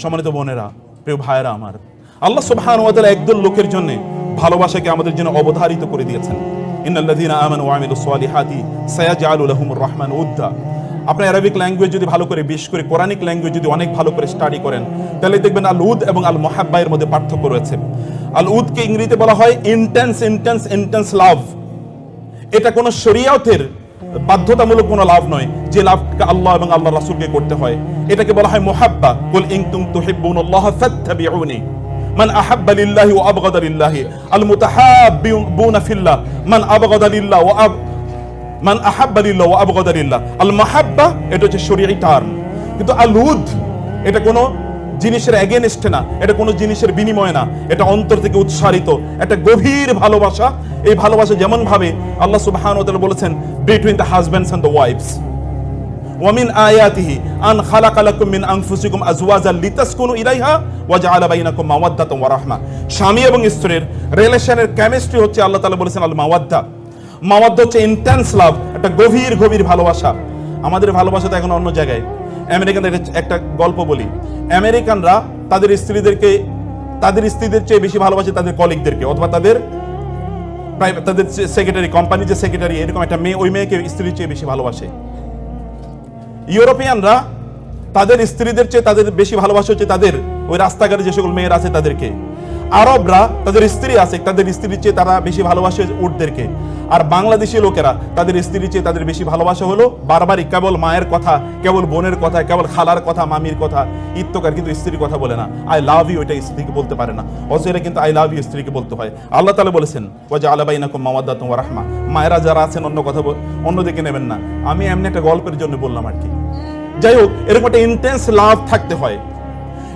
সম্মানিত বোনেরা, প্রিয় ভাইয়েরা আমার, আল্লাহ সুবহান একদল লোকের জন্য ভালোবাসাকে আমাদের জন্য অবধারিত করে দিয়েছেন। ইন্নাল্লাযীনা আমানু ওয়া আমিলুস সালিহাতি সায়াজআলু লাহুমুর রহমান উদ্দা। আপনি অ্যারাবিক ল্যাঙ্গুয়েজ যদি ভালো করে বিশেষ করে কোরআনিক ল্যাঙ্গুয়েজ যদি অনেক ভালো করে স্টাডি করেন, তাহলে দেখবেন আল উদ এবং আল মোহাব্বাইয়ের মধ্যে পার্থক্য রয়েছে। আল উদকে ইংরেজিতে বলা হয় ইন্টেন্স ইন্টেন্স ইন্টেন্স লাভ এটা কোনো শরিয়াতের বাধ্যতামূলক কোনো লাভ নয়। যে লাভকে আল্লাহ এবং আল্লাহ রাসূলকে করতে হয়। এটাকে বলা হয় মুহাব্বা। কুল ইন কুম তুহিব্বুনাল্লাহ ফাত্তাবিউনি। লিল্লাহি ওয়া আবগাদা লিল্লাহি। আল মুতাহাব্বিউনা ফিল্লাহ। মান আবগাদা লিল্লাহ ওয়া আব মান আহাব্বা লিল্লাহ ওয়া আবগাদা লিল্লাহ। আল মাহাব্বা, এটা হচ্ছে শরীয়ী টার্ম কিন্তু আল উদ এটা কোনো জিনিসের এগেনস্টে না, এটা কোনো জিনিসের বিনিময় না, এটা অন্তর থেকে উৎসারিত একটা গভীর ভালোবাসা। এই ভালোবাসা যেমনভাবে আল্লাহ সুবহান বলেছেন between the husbands and the wives ওয়ামিন আয়াতিহি আন খালাকালাকুম মিন আনফুসিকুম লিতাসকুনু ইলাইহা ওয়া জাআলা বাইনাকুম ওয়া রাহমা স্বামী এবং স্ত্রীর রিলেশনের কেমিস্ট্রি হচ্ছে আল্লাহ তাআলা বলেছেন আল মাওয়াদ্দা মাওয়াদ্দা হচ্ছে ইন্টেন্স লাভ একটা গভীর গভীর ভালোবাসা। আমাদের ভালোবাসা তো এখন অন্য জায়গায়। আমেরিকানদের একটা গল্প বলি। আমেরিকানরা তাদের স্ত্রীদেরকে, তাদের স্ত্রীদের চেয়ে বেশি ভালোবাসে তাদের কলিগদেরকে অথবা তাদের তাদের সেক্রেটারি কোম্পানির যে সেক্রেটারি এরকম একটা মেয়ে, ওই মেয়েকে স্ত্রীর চেয়ে বেশি ভালোবাসে। ইউরোপিয়ানরা তাদের স্ত্রীদের চেয়ে তাদের বেশি ভালোবাসা হচ্ছে তাদের ওই রাস্তাঘাটে যে সকল মেয়েরা আছে তাদেরকে। আরবরা তাদের স্ত্রী আছে, তাদের স্ত্রীর চেয়ে তারা বেশি ভালোবাসে উটদেরকে আর বাংলাদেশি লোকেরা তাদের স্ত্রীর চেয়ে তাদের বেশি ভালোবাসা হলো বারবারই কেবল মায়ের কথা, কেবল বোনের কথা, কেবল খালার কথা, মামির কথা, ইত্যকার কিন্তু স্ত্রীর কথা বলে না। আই লাভ ইউ এটা স্ত্রীকে বলতে পারে না। অথচ এটা কিন্তু আই লাভ ইউ স্ত্রীকে বলতে হয়। আল্লাহ তালা বলেছেন ও যে আলাবাইনাকুম মাওয়াদ্দাতুম ওয়া রাহমা। মায়েরা যারা আছেন, অন্য কথা অন্যদিকে নেবেন না। আমি এমনি একটা গল্পের জন্য বললাম আর কি। যাই হোক, এরকম একটা ইন্টেন্স লাভ থাকতে হয়।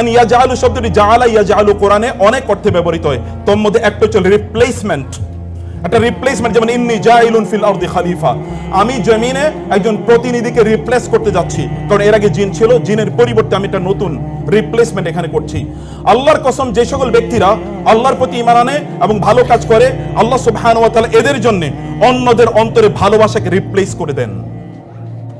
ইয়াজালু শব্দটি জাআলা ইয়াজালু কোরআনে অনেক অর্থে ব্যবহৃত হয়। তোর মধ্যে একটা হচ্ছে রিপ্লেসমেন্ট একটা রিপ্লেসমেন্ট যেমন ইন্নি জাইলুন ফিল আরদি খলিফা। আমি জমিনে একজন প্রতিনিধিকে রিপ্লেস করতে যাচ্ছি। কারণ এর আগে জিন ছিল, জিনের পরিবর্তে আমি একটা নতুন রিপ্লেসমেন্ট এখানে করছি। আল্লাহর কসম, যে সকল ব্যক্তিরা আল্লাহর প্রতি ঈমান আনে এবং ভালো কাজ করে, আল্লাহ সুবহানাহু ওয়া তাআলা এদের জন্য অন্যদের অন্তরে ভালোবাসাকে রিপ্লেস করে দেন।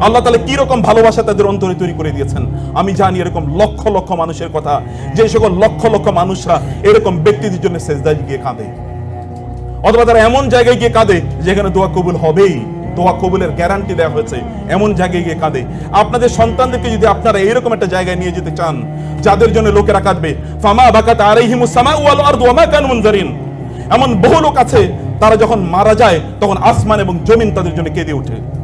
আল্লাহ তাআলা কি রকম ভালোবাসা তাদের অন্তরে তৈরি করে দিয়েছেন? আমি জানি এরকম লক্ষ লক্ষ মানুষের কথা। যে সকল লক্ষ লক্ষ মানুষরা এরকম ব্যক্তিদের জন্য সেজদায় গিয়ে কাঁদে। অথবা তারা এমন জায়গায় গিয়ে কাঁদে যেখানে দোয়া কবুল হবেই। দোয়া কবুলের গ্যারান্টি দেওয়া হয়েছে। এমন জায়গায় গিয়ে কাঁদে। আপনাদের সন্তানদেরকে যদি আপনারা এরকম একটা জায়গায় নিয়ে যেতে চান, যাদের জন্য লোকেরা কাঁদবে, ফামা বাকাত আলাইহিমুস সামাউ ওয়াল আরদু ওয়া মা কানু মুনজারিন। এমন বহু লোক আছে, তারা যখন মারা যায়, তখন আসমান এবং জমিন তাদের জন্য কেঁদে ওঠে।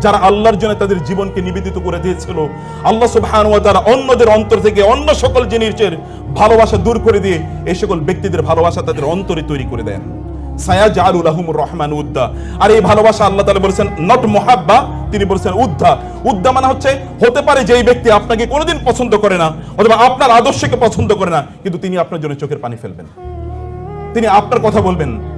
যারা আল্লাহর জন্য তাদের জীবনকে নিবেদিত করে দিয়েছিল, আল্লাহ সুবহানাহু ওয়া তাআলা অন্যদের অন্তর থেকে অন্য সকল জিনিসের ভালোবাসা দূর করে দিয়ে এই সকল ব্যক্তিদের ভালোবাসা তাদের অন্তরে তৈরি করে দেন। সায়াজালু লাহুমুর রহমান উদ্দা। আর এই ভালোবাসা আল্লাহ তাআলা বলেছেন নট মুহাব্বা, তিনি বলেছেন উদ্দা। উদ্দা মানে হচ্ছে, হতে পারে যে এই ব্যক্তি আপনাকে কোনোদিন পছন্দ করে না, অথবা আপনার আদর্শকে পছন্দ করে না, কিন্তু তিনি আপনার জন্য চোখের পানি ফেলবেন। তিনি আপনার কথা বলবেন।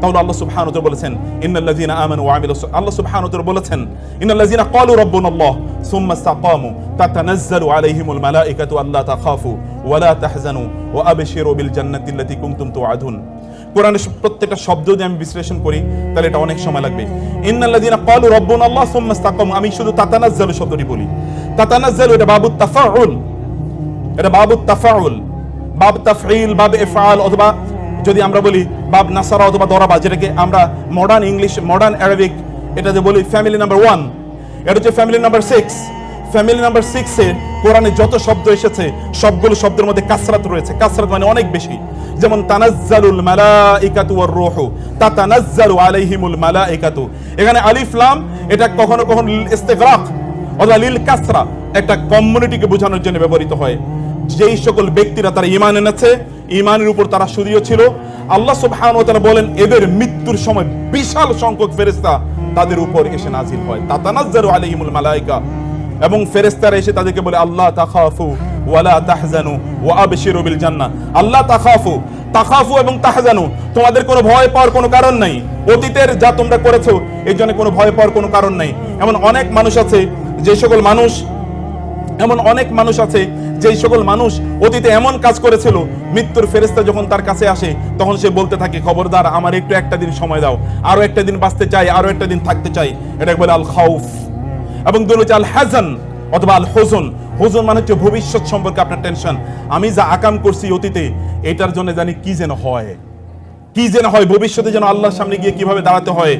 তাহলে আল্লাহ তাআলা বলেছেন ইন্নাল্লাযীনা আমানু ওয়া আমিলুস আল্লাহ তাআলা বলেছেন ইন্নাল্লাযীনা ক্বালু রাব্বুনাল্লাহ সুম্মা ইসতাকামু তাতানাজ্জালু আলাইহিমুল মালাইকাতু আল্লা তাখাফু ওয়া লা তাহজানু ওয়া আবশিরু বিল জান্নাতি আল্লাতী কুনতুম তুআদুন। কোরআনের প্রত্যেকটা শব্দ যদি আমি বিশ্লেষণ করি, তাহলে এটা অনেক সময় লাগবে। ইন্নাল্লাযীনা ক্বালু রাব্বুনাল্লাহ সুম্মা ইসতাকামু আমি শুধু তাতানাজ্জালু শব্দটি বলি। তাতানাজ্জালু এটা বাবু তাফাউল। এটা বাবু তাফাউল। বাব তাফঈল, বাব ইফআল অথবা যদি আমরা বলি বাব নাসারা অথবা দরাবা, যেটাকে আমরা মডার্ন ইংলিশ মডার্ন অ্যারাবিক এটা যে বলি ফ্যামিলি নাম্বার ওয়ান এটা হচ্ছে family number six family number six কোরআনে যত শব্দ এসেছে, সবগুলো শব্দের মধ্যে কাসরাত রয়েছে। কাসরাত মানে অনেক বেশি। যেমন, তানাজ্জালুল মালাইকাতু ওয়ার রূহু, তাতানাজ্জালু আলাইহিমুল মালাইকাতু। এখানে আলিফ, লাম, এটা কখনো কখনো ইস্তিগরাক অথবা লিল কাসরা, একটা কমিউনিটিকে বোঝানোর জন্য ব্যবহৃত হয়। যেই সকল ব্যক্তিরা তারা ইমান এনেছে ইমানের উপর তারা সুদীয় ছিল। আল্লাহ তাআলা বলেন, এদের মৃত্যুর সময় বিশাল সংখ্যক ফেরেশতা তাদের উপর এসে নাজিল হয়। তাতানাজ্জালু আলাইহিমুল মালাইকা। এবং ফেরেশতারা এসে তাদেরকে বলে, আল্লাহ তাখাফু ওয়ালা তাহজানু ওয়া আবশিরু বিল জান্নাহ। আল্লাহ তাখাফু তাখাফু এবং তাহজানু, তোমাদের কোনো ভয় পাওয়ার কোনো কারণ নাই। অতীতের যা তোমরা করেছ, এর জন্য কোনো ভয় পাওয়ার কোনো কারণ নাই। এমন অনেক মানুষ আছে, যে সকল মানুষ, এমন অনেক মানুষ আছে যেই সকল মানুষ অতীতে এমন কাজ করেছিল, মৃত্যুর ফেরেস্তা যখন তার কাছে আসে, তখন সে বলতে থাকে, খবরদার, আমার একটু একটা দিন সময় দাও। আরও একটা দিন বাঁচতে চাই, আরও একটা দিন থাকতে চাই। এটা বলে আল খাউফ এবং দুই হচ্ছে আল হাজান অথবা আল হোজন হোজন মানে হচ্ছে ভবিষ্যৎ সম্পর্কে আপনার টেনশন। আমি যা আকাম করছি অতীতে, এটার জন্য জানি কি যেন হয়। কি যেন হয়, ভবিষ্যতে যেন আল্লাহর সামনে গিয়ে কীভাবে দাঁড়াতে হয়।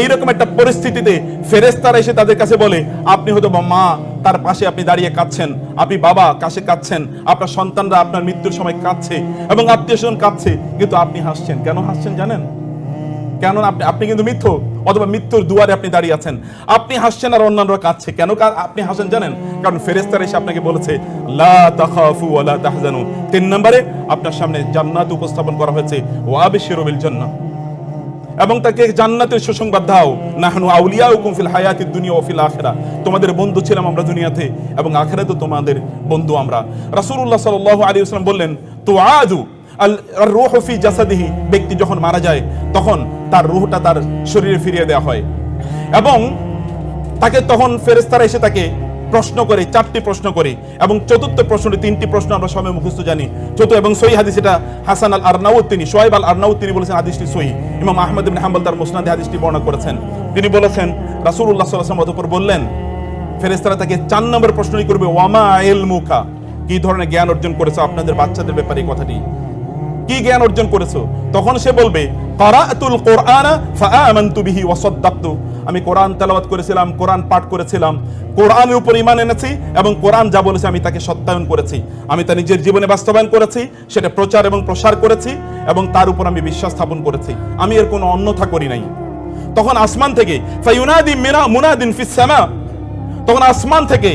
এইরকম একটা পরিস্থিতিতে ফেরেস্তারা এসে তাদের কাছে বলে, আপনি হয়তো বা মা তার পাশে আপনি দাঁড়িয়ে কাঁদছেন। আপনি বাবা, কাছে কাঁদছেন। আপনার সন্তানরা আপনার মৃত্যুর সময় কাঁদছে এবং আত্মীয় স্বজন কাঁদছে। কিন্তু আপনি হাসছেন। কেন হাসছেন জানেন? কেন আপনি আপনি কিন্তু মিথ্য, অথবা মৃত্যুর দুয়ারে আপনি দাঁড়িয়ে আছেন। আপনি হাসছেন আর অন্যান্যরা কাঁদছে। কেন আপনি হাসেন জানেন? কারণ ফেরেস্তার এসে আপনাকে বলেছে, লা তাখাফু ওয়া তাহজানু। তিন নম্বরে আপনার সামনে জান্নাত উপস্থাপন করা হয়েছে। ওয়া আবশিরু বিল এবং তাকে জান্নাতের সুসংবাদ দাও। নাহনু আউলিয়াউকুম ফিল হায়াতিদ দুনিয়া ওয়া ফিল আখিরা। তোমাদের বন্ধু ছিলাম আমরা দুনিয়াতে এবং আখিরাতে তোমাদের বন্ধু আমরা। রাসূলুল্লাহ সাল্লাল্লাহু আলাইহি ওয়াসাল্লাম বললেন তুআদু আল রূহ ফি জাসাদিহি। ব্যক্তি যখন মারা যায়, তখন তার রূহটা তার শরীরে ফিরিয়ে দেওয়া হয়। এবং তাকে তখন ফেরেস্তারা এসে তাকে প্রশ্ন করে, চারটি প্রশ্ন করে এবং চতুর্থ প্রশ্নটি, তিনটি প্রশ্ন আমরা সবাই মুখস্থ জানি। চতুর্থ এবং সহি হাদিস এটা হাসান আল আরনাউদ তিনি সোহেব আল আরনাউদ তিনি বলেছেন, হাদিসটি সহি। ইমাম আহমদ ইবনে হাম্বল তার মুসনাদে হাদিসটি বর্ণনা করেছেন। তিনি বলেছেন, রাসূলুল্লাহ সাল্লাল্লাহু আলাইহি ওয়াসাল্লাম বললেন ফেরেস্তারা তাকে চার নম্বর প্রশ্নই করবে, ওয়ামা ইলমুকা। কি ধরনের জ্ঞান অর্জন করেছ আপনাদের বাচ্চাদের ব্যাপারে কথাটি? কি জ্ঞান অর্জন করেছ? তখন সে বলবে কারাতুল কোরআনা ফাআমানতু বিহি ওয়া আমি কোরআন তেলাওয়াত করেছিলাম, কোরআন পাঠ করেছিলাম, কোরআনের উপর ঈমান এনেছি এবং কোরআন যা বলেছে আমি তাকে সত্যায়ন করেছি। আমি তা নিজের জীবনে বাস্তবায়ন করেছি, সেটা প্রচার এবং প্রসার করেছি এবং তার উপর আমি বিশ্বাস স্থাপন করেছি। আমি এর কোনো অন্যথা করি নাই। তখন আসমান থেকে তখন আসমান থেকে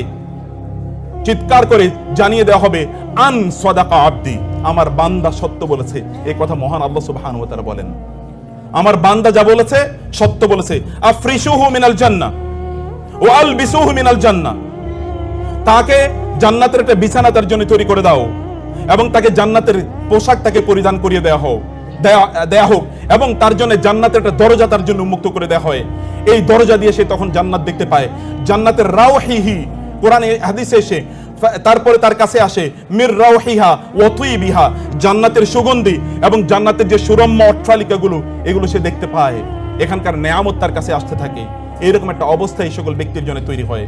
চিৎকার করে জানিয়ে দেওয়া হবে, আন সদাকা আব্দি, আমার বান্দা সত্য বলেছে। এই কথা মহান আল্লাহ সুবহানাহু ওয়া তাআলা বলেন। আমার বান্দা যা বলেছে, সত্য বলেছে। আফরিসুহু মিনাল জান্নাহ। ওয়া আলবিসুহু মিনাল জান্নাহ। তাকে জান্নাতের একটা বিছানা তার জন্য তৈরি করে দাও এবং তাকে জান্নাতের পোশাক তাকে পরিধান করিয়ে দেওয়া হোক, দেয়া হোক এবং তার জন্য জান্নাতের একটা দরজা তার জন্য উন্মুক্ত করে দেওয়া হয়। এই দরজা দিয়ে সে তখন জান্নাত দেখতে পায়। জান্নাতের রাও হি হি। কোরআনে হাদিসে এসে তারপরে তার কাছে আসে, মির রাওহিহা ওয়াতুই বিহা জান্নাতের সুগন্ধি এবং জান্নাতের যে সুরম্য অট্টালিকাগুলো, এগুলো সে দেখতে পায়। এখানকার নেয়ামত তার কাছে আসতে থাকে। এইরকম একটা অবস্থা এই সকল ব্যক্তির জন্য তৈরি হয়।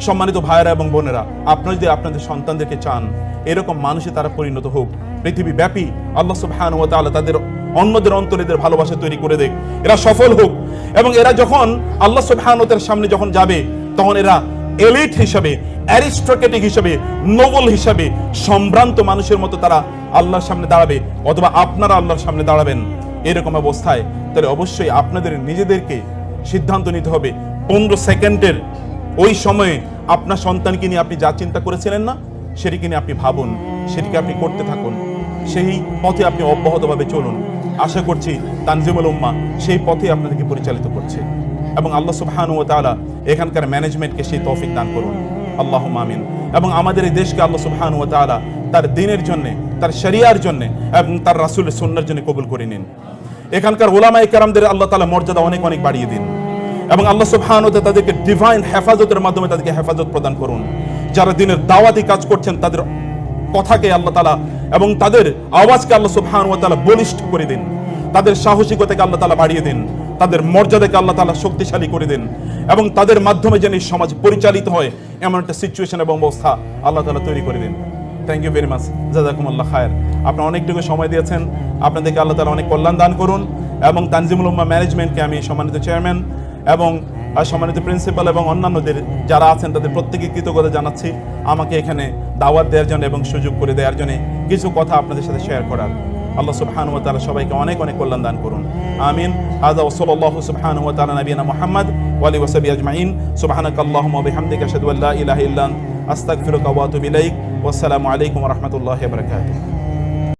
সম্মানিত ভাইয়েরা এবং বোনেরা, আপনারা যদি আপনাদের সন্তানদেরকে চান, এরকম মানুষে তারা পরিণত হোক। পৃথিবী ব্যাপী আল্লাহ সুবহানাহু ওয়া তাআলা তাদের অন্যদের অন্তরে এদের ভালোবাসা তৈরি করে দেখ। এরা সফল হোক এবং এরা যখন আল্লাহ সুবহানাহু ওয়া তাআলার সামনে যখন যাবে, তখন এরা এলিট হিসাবে অ্যারিস্টোক্রেটিক হিসাবে, নোবেল হিসাবে সম্ভ্রান্ত মানুষের মতো তারা আল্লাহর সামনে দাঁড়াবে, অথবা আপনারা আল্লাহর সামনে দাঁড়াবেন। এরকম অবস্থায় তাহলে অবশ্যই আপনাদের নিজেদেরকে সিদ্ধান্ত নিতে হবে, পনেরো সেকেন্ডের ওই সময়ে আপনার সন্তানকে নিয়ে আপনি যা চিন্তা করেছিলেন না, সেটিকে নিয়ে আপনি ভাবুন, সেটিকে আপনি করতে থাকুন, সেই পথে আপনি অব্যাহতভাবে চলুন। আশা করছি তানজিমুল উম্মা সেই পথে আপনাদেরকে পরিচালিত করছে। এবং আল্লাহ সুবহান ও তাআলা এখানকার ম্যানেজমেন্টকে সেই তৌফিক দান করুন। আল্লাহ আমিন। এবং আমাদের এই দেশকে আল্লাহ সুবহান ও তাআলা তার দিনের জন্য, তার শরিয়ার জন্য এবং তার রাসূলের সুন্নার জন্য কবুল করে নিন। এখানকার ওলামাই কেরামদের আল্লাহ তাআলা মর্যাদা অনেক অনেক বাড়িয়ে দিন। এবং আল্লাহ সুবহান ও তাদেরকে ডিভাইন হেফাজতের মাধ্যমে তাদেরকে হেফাজত প্রদান করুন। যারা দিনের দাওয়াতি কাজ করছেন, তাদের কথাকে আল্লাহ তালা এবং তাদের আওয়াজকে আল্লাহ সুবহান ও তাআলা বলিষ্ঠ করে দিন। তাদের সাহসিকতাকে আল্লাহ তালা বাড়িয়ে দিন। তাদের মর্যাদাকে আল্লাহ তালা শক্তিশালী করে দিন এবং তাদের মাধ্যমে যেন এই সমাজ পরিচালিত হয়, এমন একটা সিচুয়েশন এবং অবস্থা আল্লাহ তালা তৈরি করে দিন। থ্যাংক ইউ ভেরি মাচ জাজাকুম আল্লাহ খায়ের। আপনারা অনেকটুকু সময় দিয়েছেন। আপনাদেরকে আল্লাহ তালা অনেক কল্যাণ দান করুন এবং তানজিমুল উম্মা ম্যানেজমেন্টকে আমি সম্মানিত চেয়ারম্যান এবং সম্মানিত প্রিন্সিপাল এবং অন্যান্যদের যারা আছেন, তাদের প্রত্যেকে কৃতজ্ঞতা জানাচ্ছি। আমাকে এখানে দাওয়াত দেওয়ার জন্য এবং সুযোগ করে দেওয়ার জন্য কিছু কথা আপনাদের সাথে শেয়ার করার। আল্লাহ সুবহানাহু ওয়া তাআলা সবাইকে অনেক অনেক কল্যাণ দান করুন। আমিন হাযা ওয়া সাল্লাল্লাহু সুবহানাহু ওয়া তাআলা নবিয়ানা মুহাম্মদ ওয়া আলিহি ওয়া সাহবিহি আজমাইন সুবহানাকাল্লাহুম্মা ওয়া বিহামদিকা আশহাদু আল্লা ইলাহা ইল্লা আনতা আস্তাগফিরুকা ওয়া আতুবু ইলাইক ওয়াসসালামু আলাইকুম